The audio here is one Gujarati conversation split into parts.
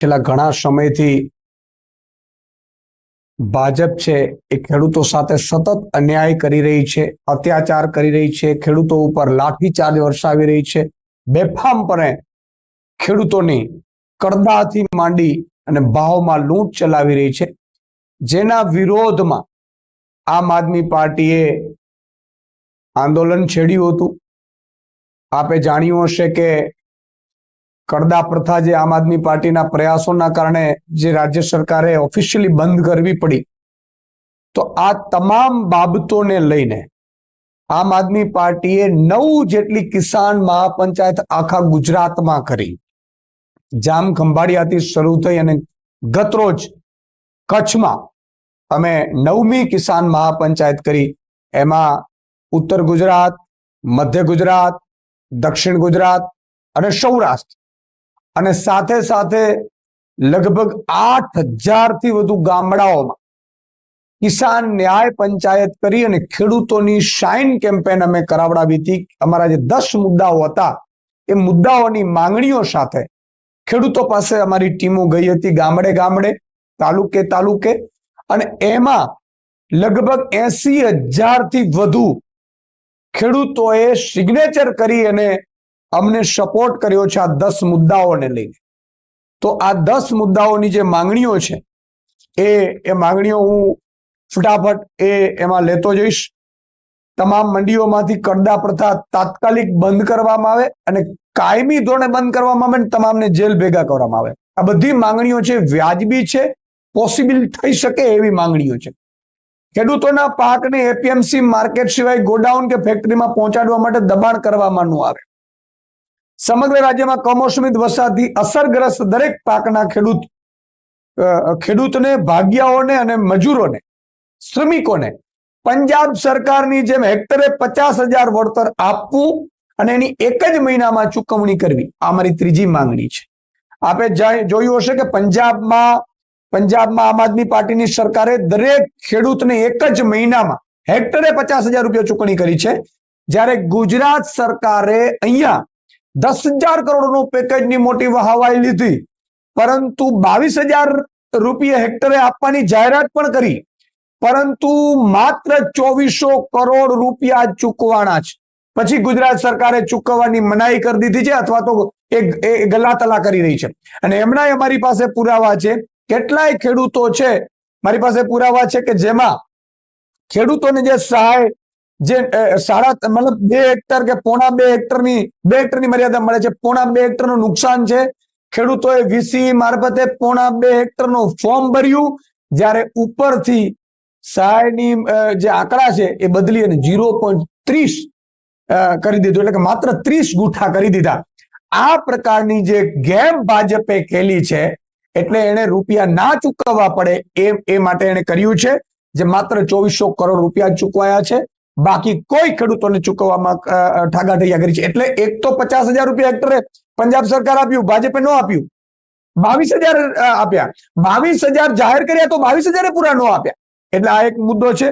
છેલ્લા ઘણા સમયથી ભાજપ છે એ ખેડૂતો સાથે સતત અન્યાય કરી રહી છે, અત્યાચાર કરી રહી છે, ખેડૂતો ઉપર લાઠીચાર્જ વરસાવી રહી છે, બેફામપણે ખેડૂતોની કરદાથી માંડી અને ભાવમાં લૂંટ ચલાવી રહી છે. જેના વિરોધમાં આમ આદમી પાર્ટીએ આંદોલન છેડ્યું હતું. આપે જાણ્યું હશે કે કરદા પ્રથા જે આમ આદમી પાર્ટીના પ્રયાસોના કારણે જે રાજ્ય સરકારે ઓફિશિયલી બંધ કરવી પડી, તો આ તમામ બાબતોને લઈને આમ આદમી પાર્ટીએ નવ જેટલી કિસાન મહાપંચાયત આખા ગુજરાતમાં કરી. જામ ખંભાળિયાથી શરૂ થઈ અને ગતરોજ કચ્છમાં અમે નવમી કિસાન મહાપંચાયત કરી. એમાં ઉત્તર ગુજરાત, મધ્ય ગુજરાત, દક્ષિણ ગુજરાત અને સૌરાષ્ટ્ર અને સાથે સાથે લગભગ આઠ હજારથી વધુ ગામડાઓમાં કિસાન ન્યાય પંચાયત કરી અને ખેડૂતોની શાઇન કેમ્પેન અમે કરાવડાવી હતી. અમારા જે દસ મુદ્દાઓ હતા, એ મુદ્દાઓની માંગણીઓ સાથે ખેડૂતો પાસે અમારી ટીમો ગઈ હતી ગામડે ગામડે, તાલુકે તાલુકે, અને એમાં લગભગ એસી હજારથી વધુ ખેડૂતોએ સિગ્નેચર કરી અને અમને સપોર્ટ કર્યો છે આ દસ મુદ્દાઓને લઈને. તો આ દસ મુદ્દાઓની જે માંગણીઓ છે, એ એ માંગણીઓ હું ફટાફટ એ એમાં લેતો જઈશ. તમામ મંડીઓમાંથી કરદા પ્રથા તાત્કાલિક બંધ કરવામાં આવે અને કાયમી ધોરણે બંધ કરવામાં આવે અને તમામને જેલ ભેગા કરવામાં આવે. આ બધી માંગણીઓ છે, વ્યાજબી છે પોસિબલ થઈ શકે એવી માંગણીઓ છે. ખેડૂતોના પાકને એપીએમસી માર્કેટ સિવાય ગોડાઉન કે ફેક્ટરીમાં પહોંચાડવા માટે દબાણ કરવામાં આવે. સમગ્ર રાજ્યમાં કમોસમી વરસાદથી અસરગ્રસ્ત દરેક પાકના ખેડૂત ખેડૂતને, ભાગ્યાઓને અને મજૂરોને, શ્રમિકોને પંજાબ સરકારની જેમ હેક્ટરે પચાસ હજાર વળતર આપવું અને એની એક જ મહિનામાં ચૂકવણી કરવી, આ મારી ત્રીજી માંગણી છે. આપે જોયું હશે કે પંજાબમાં પંજાબમાં આમ આદમી પાર્ટીની સરકારે દરેક ખેડૂતને એક જ મહિનામાં હેક્ટરે પચાસ હજાર રૂપિયા ચૂકવણી કરી છે. જ્યારે ગુજરાત સરકારે અહીંયા દસ હજાર કરોડનું પેકેજની મોટી વહાવાઈ લીધી. પરંતુ બાવીસ હજાર રૂપિયા હેક્ટરે આપવાની જાહેરાત પણ કરી. પરંતુ માત્ર ચોવીસો કરોડ રૂપિયા ચૂકવાના છે. પછી ગુજરાત સરકારે ચૂકવવાની મનાઈ કરી દીધી છે અથવા તો એ ગલ્લાતલા કરી રહી છે. અને એમના અમારી પાસે પુરાવા છે. કેટલાય ખેડૂતો છે. મારી પાસે પુરાવા છે કે જેમાં ખેડૂતોને જે સહાય જે સાડા મતલબ બે હેક્ટર કે પોણા બે હેક્ટરની બે હેક્ટરની મર્યાદા મળે છે. પોણા બે હેક્ટરનું નુકસાન છે. ખેડૂતોએ વીસી મારફતે પોણા બે હેક્ટરનું ફોર્મ ભર્યું. જ્યારે ઉપરથી સહાયની જે આંકડા છે એ બદલી અને ઝીરો પોઈન્ટ ત્રીસ કરી દીધું. એટલે કે માત્ર ત્રીસ ગુઠા કરી દીધા. આ પ્રકારની જે ગેમ ભાજપે ખેલી છે, એટલે એને રૂપિયા ના ચૂકવવા પડે એ એ માટે એને કર્યું છે. જે માત્ર ચોવીસો કરોડ રૂપિયા ચૂકવાયા છે. બાકી કોઈ ખેડૂતોને ચૂકવવામાં ઠાગાઠૈયા કરી છે. એટલે એક તો પચાસ હજાર રૂપિયા હેક્ટરે પંજાબ સરકાર આપ્યું, ભાજપે ન આપ્યું. બાવીસ હજાર આપ્યા. બાવીસ હજાર જાહેર કર્યા તો બાવીસ હજારે પૂરા ન આપ્યા. એટલે આ એક મુદ્દો છે.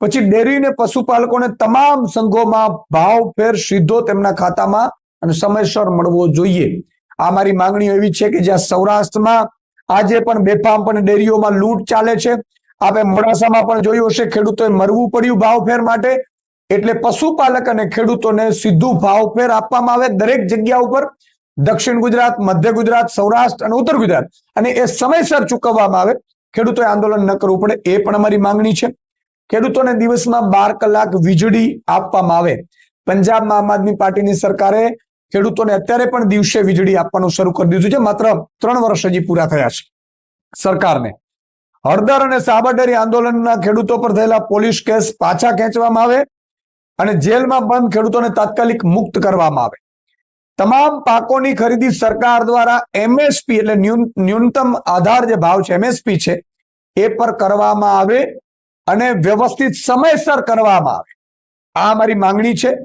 પછી ડેરી ને પશુપાલકોને તમામ સંઘોમાં ભાવ ફેર સીધો તેમના ખાતામાં અને સમયસર મળવો જોઈએ. આ મારી માંગણીઓ એવી છે કે જ્યાં સૌરાષ્ટ્રમાં આજે પણ બેફામ પણ ડેરીઓમાં લૂંટ ચાલે છે. આપણે મોડાસામાં પણ જોયું હશે, ખેડૂતોએ મરવું પડ્યું ભાવફેર માટે. એટલે પશુપાલક અને ખેડૂતોને સીધું ભાવફેર આપવામાં આવે દરેક જગ્યા ઉપર. દક્ષિણ ગુજરાત, મધ્ય ગુજરાત, સૌરાષ્ટ્ર અને ઉત્તર ગુજરાત. અને એ સમયસર ચૂકવવામાં આવે. ખેડૂતોએ આંદોલન ન કરવું પડે, એ પણ અમારી માંગણી છે. ખેડૂતોને દિવસમાં બાર કલાક વીજળી આપવામાં આવે. પંજાબમાં આમ આદમી પાર્ટીની સરકારે ખેડૂતોને અત્યારે પણ દિવસે વીજળી આપવાનું શરૂ કરી દીધું છે. માત્ર ત્રણ વર્ષ હજી પૂરા થયા છે સરકારને. હળદર અને સાબરડેરી આંદોલનના ખેડૂતો પર થયેલા પોલીસ કેસ પાછા ખેંચવામાં આવે અને જેલમાં બંધ ખેડૂતોને તાત્કાલિક મુક્ત કરવામાં આવે. તમામ પાકોની ખરીદી સરકાર દ્વારા એમએસપી એટલે ન્યૂન- ન્યૂનતમ આધાર જે ભાવ છે, એમએસપી છે, એ પર કરવામાં આવે અને વ્યવસ્થિત સમયસર કરવામાં આવે. આ અમારી માંગણી છે.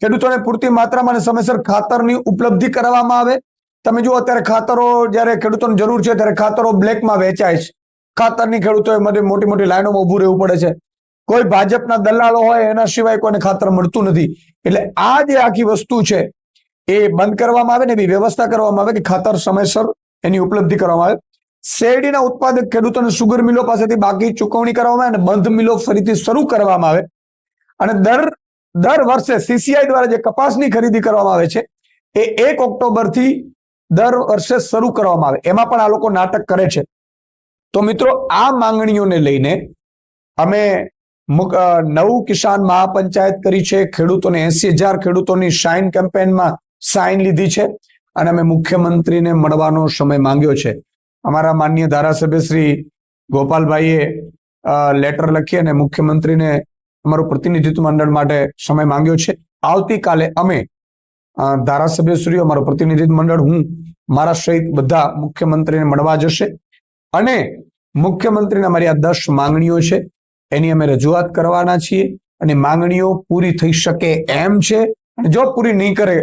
ખેડૂતોને પૂરતી માત્રામાં અને સમયસર ખાતરની ઉપલબ્ધિ કરવામાં આવે. તમે જુઓ, અત્યારે ખાતરો જ્યારે ખેડૂતોને જરૂર છે, ત્યારે ખાતરો બ્લેકમાં વેચાય છે. ખાતરની ખેડૂતોએ માટે મોટી મોટી લાઈનોમાં ઊભું રહેવું પડે છે. કોઈ ભાજપના દલાલો હોય એના સિવાય કોઈને ખાતર મળતું નથી. એટલે આ જે આખી વસ્તુ છે, એ બંધ કરવામાં આવે ને એવી વ્યવસ્થા કરવામાં આવે કે ખાતર સમયસર એની ઉપલબ્ધિ કરવામાં આવે. શેરડીના ઉત્પાદક ખેડૂતોને સુગર મિલો પાસેથી બાકી ચૂકવણી કરવામાં આવે અને બંધ મિલો ફરીથી શરૂ કરવામાં આવે. અને દર દર વર્ષે સીસીઆઈ દ્વારા જે કપાસની ખરીદી કરવામાં આવે છે, એ એક ઓક્ટોબરથી દર વર્ષે શરૂ કરવામાં આવે. એમાં પણ આ લોકો નાટક કરે છે. તો મિત્રો, આ માંગણીઓને લઈને અમે નવું કિસાન મહાપંચાયત કરી છે. ખેડૂતોને એસી હજાર ખેડૂતોની સાઇન કેમ્પેનમાં સાઇન લીધી છે અને અમે મુખ્યમંત્રીને મળવાનો સમય માંગ્યો છે. અમારા માન્ય ધારાસભ્ય શ્રી ગોપાલભાઈએ લેટર લખી અને મુખ્યમંત્રીને અમારું પ્રતિનિધિત્વ મંડળ માટે સમય માંગ્યો છે. આવતીકાલે અમે ધારાસભ્યશ્રીઓ, અમારું પ્રતિનિધિત્વ મંડળ, હું, મારા સહિત બધા મુખ્યમંત્રીને મળવા જશે. અને મુખ્યમંત્રીને અમારી આ દસ માંગણીઓ છે, એની અમે રજૂઆત કરવાના છીએ અને માંગણીઓ પૂરી થઈ શકે એમ છે. અને જો પૂરી નહીં કરે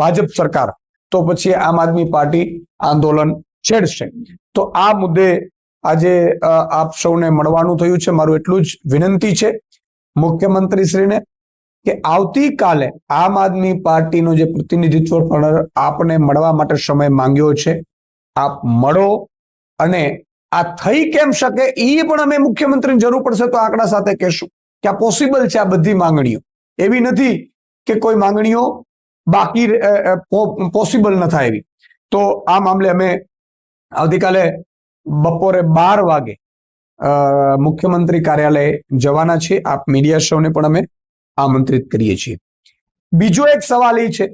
ભાજપ સરકાર, તો પછી આમ આદમી પાર્ટી આંદોલન છેડશે. તો આ મુદ્દે આજે આપ સૌને મળવાનું થયું છે. મારું એટલું જ વિનંતી છે મુખ્યમંત્રીશ્રીને કે આવતીકાલે આમ આદમી પાર્ટીનો જે પ્રતિનિધિત્વ આપને મળવા માટે સમય માંગ્યો છે, આપ મળો. અને આ થઈ કેમ શકે એ પણ અમે મુખ્યમંત્રીની જરૂર પડશે તો આંકડા સાથે કહેશું કે આ પોસિબલ છે આ બધી માંગણીઓ. એવી નથી કે કોઈ માંગણીઓ બાકી પોસિબલ ન થાય એવી. તો આ મામલે અમે આવતીકાલે બપોરે બાર વાગે મુખ્યમંત્રી કાર્યાલય જવાના છે આપ મીડિયા શોને પણ અમે આમંત્રિત કરીએ છીએ. બીજો એક સવાલ એ છે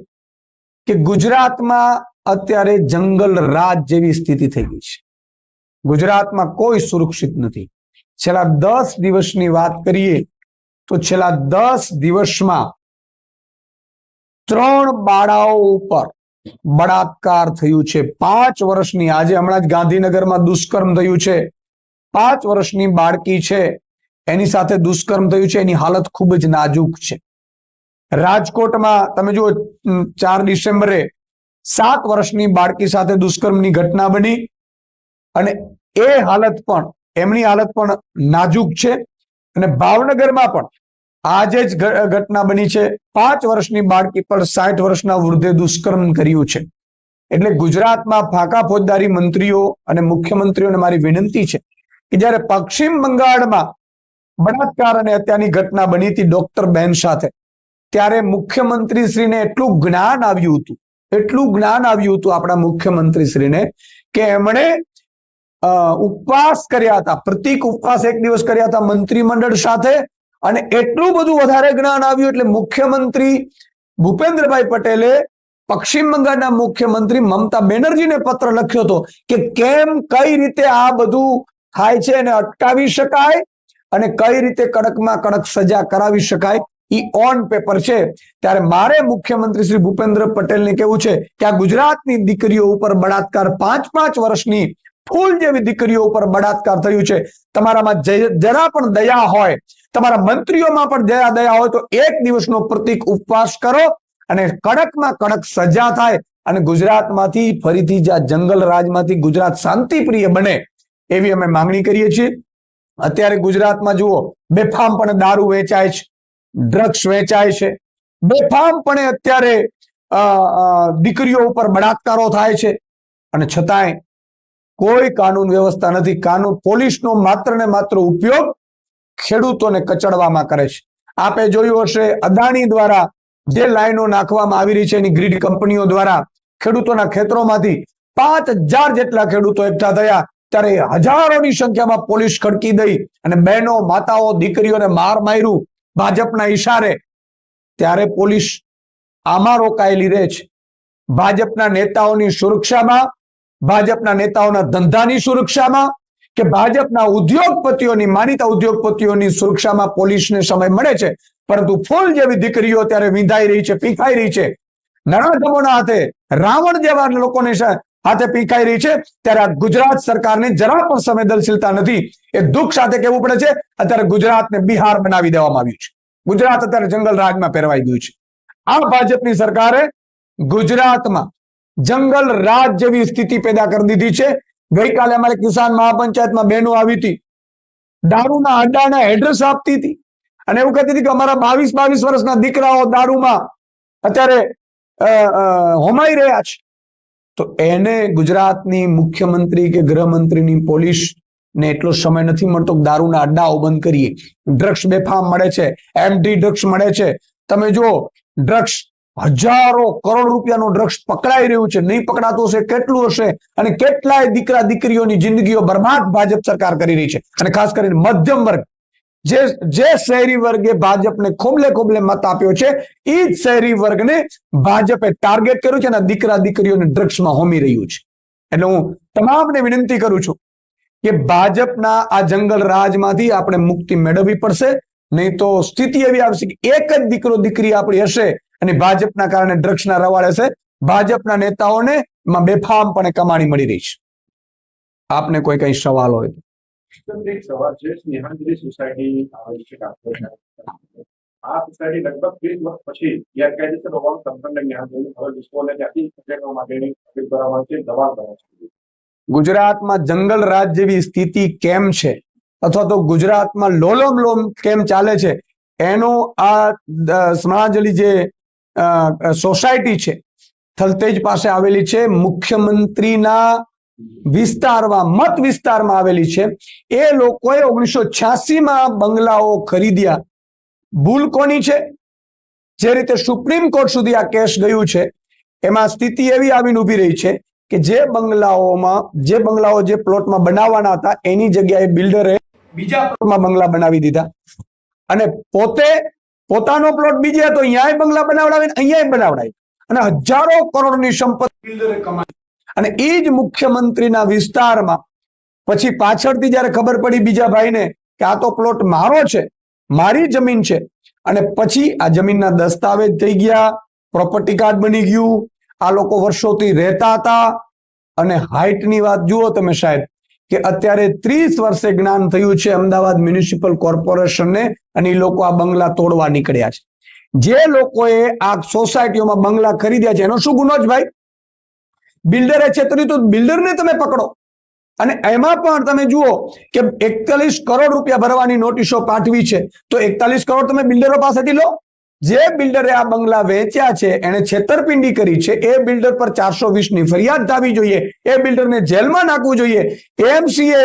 કે ગુજરાતમાં અત્યારે જંગલ રાજ જેવી સ્થિતિ થઈ ગઈ છે. ગુજરાતમાં કોઈ સુરક્ષિત નથી. છેલ્લા દસ દિવસની વાત કરીએ તો છેલ્લા દસ દિવસમાં ત્રણ બાળાઓ ઉપર બળાત્કાર થયું છે. પાંચ વર્ષની આજે હમણાં જ ગાંધીનગરમાં દુષ્કર્મ થયું છે. પાંચ વર્ષની બાળકી છે. એની સાથે દુષ્કર્મ થયું છે. એની હાલત ખૂબ જ નાજુક છે. રાજકોટમાં તમે જુઓ, ચાર ડિસેમ્બરે સાત વર્ષની બાળકી સાથે દુષ્કર્મની ઘટના બની. અને એ હાલત પણ, એમની હાલત પણ નાજુક છે. અને ભાવનગરમાં પણ આજે જ ઘટના બની છે. પાંચ વર્ષની બાળકી પર સાઠ વર્ષના વૃદ્ધે દુષ્કર્મ કર્યું છે. એટલે ગુજરાતમાં ફાંકા ફોજદારી મંત્રીઓ અને મુખ્યમંત્રીઓને મારી વિનંતી છે કે જ્યારે પશ્ચિમ બંગાળમાં બળાત્કાર અને હત્યાની ઘટના બની હતી ડોક્ટર બેન સાથે, ત્યારે મુખ્યમંત્રીશ્રીને એટલું જ્ઞાન આવ્યું હતું, એટલું જ્ઞાન આવ્યું હતું આપણા મુખ્યમંત્રીશ્રીને કે એમણે ઉપવાસ કર્યા હતા. પ્રતિક ઉપવાસ એક દિવસ કર્યા હતા મંત્રીમંડળ સાથે. અને એટલું બધું વધારે જ્ઞાન આવ્યું એટલે મુખ્યમંત્રી ભૂપેન્દ્રભાઈ પટેલે પશ્ચિમ બંગાળના મુખ્યમંત્રી મમતા બેનર્જીને પત્ર લખ્યો હતો કે કેમ, કઈ રીતે આ બધું થાય છે એને અટકાવી શકાય અને કઈ રીતે કડકમાં કડક સજા કરાવી શકાય, ઈ ઓન પેપર છે. ત્યારે મારે મુખ્યમંત્રી શ્રી ભૂપેન્દ્ર પટેલને કેવું છે કે આ ગુજરાતની દીકરીઓ ઉપર બળાત્કાર પાંચ પાંચ વર્ષની ફૂલ જેવી દીકરીઓ ઉપર બળાત્કાર થયું છે. તમારામાં જરા પણ દયા હોય, તમારા મંત્રીઓમાં પણ જરા દયા હોય તો એક દિવસનો પ્રતિક ઉપવાસ કરો અને કડકમાં કડક સજા થાય અને ગુજરાતમાંથી ફરીથી જ્યાં જંગલ રાજમાંથી ગુજરાત શાંતિપ્રિય બને એવી અમે માંગણી કરીએ છીએ. અત્યારે ગુજરાતમાં જુઓ, બેફામ પણ દારૂ વેચાય છે, ડ્રગ્સ વેચાય છે. બેફામપણે અત્યારે દીકરીઓ ઉપર બળાત્કારો થાય છે. અને છતાંય કોઈ કાનૂન વ્યવસ્થા નથી. કાનૂન પોલીસનો માત્ર ને માત્ર ઉપયોગ ખેડૂતોને કચડવામાં કરે છે. આપે જોયું હશે, અદાણી દ્વારા જે લાઈનો નાખવામાં આવી રહી છે એની ગ્રીડ કંપનીઓ દ્વારા ખેડૂતોના ખેતરોમાંથી પાંચ જેટલા ખેડૂતો એકઠા થયા. ત્યારે હજારોની સંખ્યામાં પોલીસ ખડકી દઈ અને બહેનો, માતાઓ, દીકરીઓને માર માર્યું ભાજપના ઈશારે. ત્યારે પોલીસ આમાં રોકાયેલી રહે છે. ભાજપના નેતાઓની સુરક્ષામાં ભાજપના નેતાઓના ધંધાની સુરક્ષામાં કે ભાજપના ઉદ્યોગપતિઓની, માનીતા ઉદ્યોગપતિઓની સુરક્ષામાં પોલીસને સમય મળે છે? પરંતુ ફૂલ જેવી દીકરીઓ અત્યારે વિંધાઈ રહી છે, પીખાઈ રહી છે. નરાધમોના હાથે, રાવણ જેવા લોકોને હાથે પીખાઈ રહી છે. ત્યારે આ ગુજરાત સરકારને જરા પણ સંવેદનશીલતા નથી. એ દુઃખ સાથે કહેવું પડે છે, અત્યારે ગુજરાતને બિહાર બનાવી દેવામાં આવ્યું છે. ગુજરાત અત્યારે જંગલ રાજમાં પહેરવાઈ ગયું છે. આ ભાજપની સરકારે ગુજરાતમાં જંગલ રાજ જેવી સ્થિતિ પેદા કરી દીધી છે. ગઈકાલે અમારે કિસાન મહાપંચાયતમાં બહેનો આવી હતી. દારૂના અડ્ડાના એડ્રેસ આપતી હતી. અને એવું કહેતી હતી કે અમારા બાવીસ બાવીસ વર્ષના દીકરાઓ દારૂમાં અત્યારે હોમાઈ રહ્યા છે. તો એને ગુજરાતની મુખ્યમંત્રી કે ગૃહમંત્રીની પોલીસ ને એટલો સમય નથી મળતો દારૂના અડ્ડાઓ બંધ કરીએ. ડ્રગ્સ બેફામ મળે છે. એમટી ડ્રગ્સ મળે છે. તમે જુઓ, ડ્રગ્સ હજારો કરોડ રૂપિયાનું ડ્રગ્સ પકડાઈ રહ્યું છે. નહીં પકડાતું હશે, કેટલું હશે? અને કેટલાય દીકરા દીકરીઓની જિંદગીઓ બરબાદ ભાજપ સરકાર કરી રહી છે. અને ખાસ કરીને મધ્યમ વર્ગ. જે જે શહેરી વર્ગે ભાજપને ખોબલે ખોબલે મત આપ્યો છે એ જ શહેરી વર્ગને ભાજપે ટાર્ગેટ કર્યું છે અને દીકરા દીકરીઓને ડ્રગ્સમાં હોમી રહ્યું છે. એટલે હું તમામને વિનંતી કરું છું કે ભાજપના આ જંગલ રાજમાંથી આપણે મુક્તિ મેળવવી પડશે. નહીં તો સ્થિતિ એવી આવશે કે એક જ દીકરો દીકરી આપણી હશે અને ભાજપના કારણે ડ્રગ્સના રવાડે છે. ભાજપના નેતાઓને બેફામ પણ કમાણી મળી રહી છે. આપને કોઈ કઈ સવાલ હોય. સવાલ છે સ્નેહાંજલિ સોસાયટી આવેલી છે. કાંકરેજ આ સોસાયટી લગભગ ત્રીસ વર્ષ પછી ગેરકાયદેસર હોવાનું સંપન્ન જ્ઞાન થયું હવે વિશ્વને ત્યાંથી ખસેડવા માટેની અપીલ કરવામાં છે દબાણ કરવા છે. ગુજરાતમાં જંગલ રાજ જેવી સ્થિતિ કેમ છે? અથવા તો ગુજરાતમાં લોલમ લોમ કેમ ચાલે છે? એનો આ સ્મરણાંજલિ જે સોસાયટી છે. થલતેજ પાસે આવેલી છે. મુખ્યમંત્રીના વિસ્તારમાં, મત વિસ્તારમાં આવેલી છે. એ લોકોએ ઓગણીસો છ્યાસીમાં બંગલાઓ ખરીદ્યા. ભૂલ કોની છે? જે રીતે સુપ્રીમ કોર્ટ સુધી આ કેસ ગયું છે, એમાં સ્થિતિ એવી આવીને ઊભી રહી છે કે જે બંગલાઓમાં, જે બંગલાઓ જે પ્લોટમાં બનાવવાના હતા, એની જગ્યાએ બિલ્ડરે બીજા પ્લોટમાં બંગલા બનાવી દીધા. અને પોતે પોતાનો પ્લોટ બીજે હતો અહીંયા બંગલા બનાવડાવે અહીંયા બનાવડાવે અને હજારો કરોડની સંપત્તિ અને એ જ મુખ્યમંત્રીના વિસ્તારમાં પછી પાછળથી જ્યારે ખબર પડી બીજા ભાઈને કે આ તો પ્લોટ મારો છે, મારી જમીન છે. અને પછી આ જમીનના દસ્તાવેજ થઈ ગયા પ્રોપર્ટી કાર્ડ બની ગયું. આ લોકો વર્ષોથી રહેતા હતા. અને હાઇટની વાત જુઓ તમે સાહેબ કે અત્યારે ત્રીસ વર્ષે જ્ઞાન થયું છે અમદાવાદ મ્યુનિસિપલ કોર્પોરેશનને અને એ લોકો આ બંગલા તોડવા નીકળ્યા છે. જે લોકોએ આ સોસાયટીઓમાં બંગલા ખરીદ્યા છે, એનો શું ગુનો જ ભાઈ? બિલ્ડરે છેતરી તો બિલ્ડરને તમે પકડો. અને એમાં પણ તમે જુઓ કે એકતાલીસ કરોડ રૂપિયા ભરવાની નોટિસો પાઠવી છે, તો એકતાલીસ કરોડ તમે બિલ્ડરો પાસેથી લો. જે બિલ્ડરે આ બંગલા વેચ્યા છે એને છેતરપિંડી કરી છે, એ બિલ્ડર પર ચારસો ની ફરિયાદ થવી જોઈએ, એ બિલ્ડરને જેલમાં નાખવું જોઈએ એમસીએ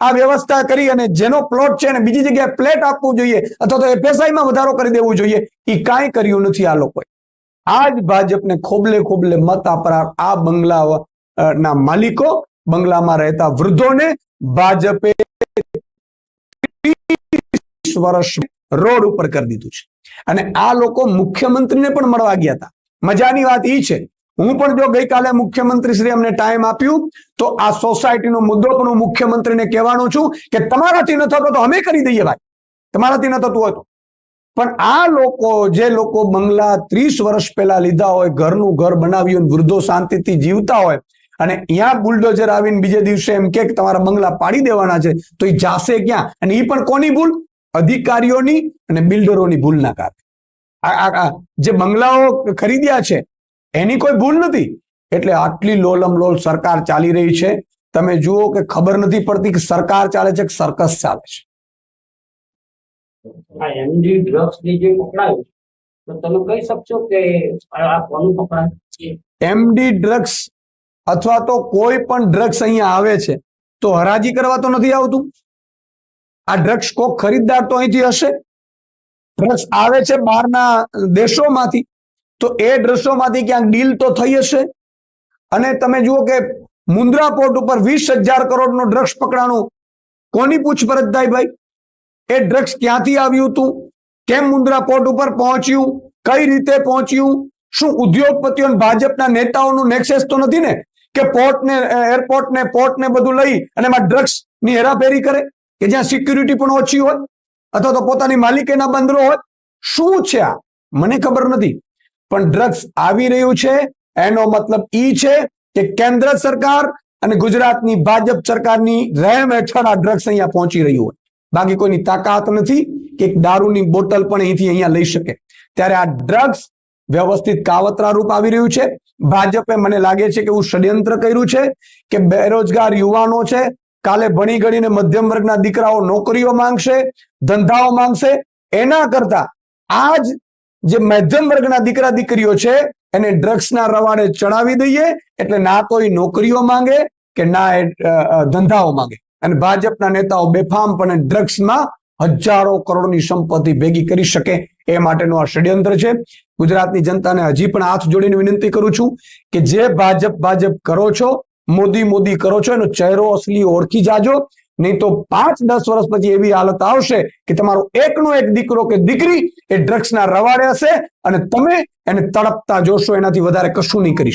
આ વ્યવસ્થા કરી અને જેનો પ્લોટ છે એને બીજી જગ્યાએ પ્લેટ આપવું જોઈએ, અથવા તો એફએસઆઈમાં વધારો કરી દેવું જોઈએ એ કાંઈ કર્યું નથી આ લોકોએ. આ જ ભાજપને ખોબલે ખોબલે મત આપનાર આ બંગલા ના માલિકો, બંગલામાં રહેતા વૃદ્ધોને ભાજપે વર્ષ રોડ ઉપર કરી દીધું છે. અને આ લોકો મુખ્યમંત્રીને પણ મળવા ગયા હતા. મજાની વાત એ છે. હું પણ જો ગઈકાલે મુખ્યમંત્રી શ્રી અમને ટાઈમ આપ્યું તો આ સોસાયટીનો મુદ્દો પણ હું મુખ્યમંત્રીને કહેવાનો છું કે તમારાથી ન થતો તો અમે કરી દઈએ ભાઈ. તમારાથી ન થતું હોય પણ આ લોકો જે લોકો બંગલા ત્રીસ વર્ષ પહેલા લીધા હોય ઘરનું ઘર બનાવ્યું હોય, વૃદ્ધો શાંતિથી જીવતા હોય અને અહીંયા બુલડોઝર આવીને બીજે દિવસે એમ કે તમારા બંગલા પાડી દેવાના છે તો એ જાશે ક્યાં? અને એ પણ કોની ભૂલ? અધિકારીઓની અને બિલ્ડરોની ભૂલના કારણે. જે બંગલાઓ ખરીદ્યા છે એની કોઈ ભૂલ નથી. એટલે આટલી લોલમ લોલ સરકાર ચાલી રહી છે. તમે જુઓ કે ખબર નથી પડતી કે સરકાર ચાલે છે કે સરકસ ચાલે છે. એમડી ડ્રગ્સ અથવા તો કોઈ પણ ડ્રગ્સ અહીંયા આવે છે તો હરાજી કરવા તો નથી આવતું? આ ડ્રગ્સ કોક ખરીદદાર તો અહીંથી હશે? ડ્રગ્સ આવે છે બહારના દેશોમાંથી, તો એ ડ્રગ્સોમાંથી ક્યાંક ડીલ તો થઈ હશે? અને તમે જુઓ કે મુન્દ્રા પોર્ટ ઉપર વીસ હજાર કરોડનો ડ્રગ્સ પકડાણું કોની પૂછપરછ થાય ભાઈ? એ ડ્રગ્સ ક્યાંથી આવ્યું હતું? કેમ મુન્દ્રા પોર્ટ ઉપર પહોંચ્યું? કઈ રીતે પહોંચ્યું? શું ઉદ્યોગપતિઓ ભાજપના નેતાઓનું નેક્સેસ તો નથી ને? કે પોર્ટ ને એરપોર્ટ ને પોર્ટ ને બધું લઈ અને એમાં ડ્રગ્સની હેરાફેરી કરે? કે જ્યાં સિક્યુરિટી પણ ઓછી હોય, અથવા તો પોતાની માલિકીના બંદરો હોય, શું છે આ? મને ખબર નથી. પણ ડ્રગ્સ આવી રહ્યું છે, એનો મતલબ ઈ છે કે કેન્દ્ર સરકાર અને ગુજરાતની ભાજપ સરકારની રહેમ હેઠળ આ ડ્રગ્સ અહીંયા પહોંચી રહ્યું હોય. બાકી કોઈની તાકાત નથી કે દારૂની બોટલ પણ અહીંથી અહીંયા લઈ શકે. ત્યારે આ ડ્રગ્સ વ્યવસ્થિત કાવતરા રૂપ આવી રહ્યું છે. ભાજપે મને લાગે છે કે એવું ષડયંત્ર કર્યું છે કે બેરોજગાર યુવાનો છે કાલે ભણી ગણીને મધ્યમ વર્ગના દીકરાઓ નોકરીઓ માંગશે, ધંધાઓ માંગશે, એના કરતા આજ જે મધ્યમ વર્ગના દીકરા દીકરીઓ છે, એને ડ્રગ્સના રવાડે ચડાવી દઈએ, એટલે ના કોઈ નોકરીઓ માંગે કે ના એ ધંધાઓ માંગે. અને ભાજપના નેતાઓ બેફામ પણ ડ્રગ્સમાં હજારો કરોડની સંપત્તિ ભેગી કરી શકે એ માટેનું આ ષડયંત્ર છે. ગુજરાતની જનતાને હજી પણ હાથ જોડીને વિનંતી કરું છું કે જે ભાજપ ભાજપ કરો છો મોદી મોદી કરો છો, એનો ચહેરો અસલી ઓળખી જાજો. નહીં તો પાંચ દસ વર્ષ પછી એવી હાલત આવશે કે તમારો એકનો એક દીકરો કે દીકરી એ ડ્રગ્સના રવાડે હશે અને તમે એને તડપતા જોશો, એનાથી વધારે કશું નહીં કરી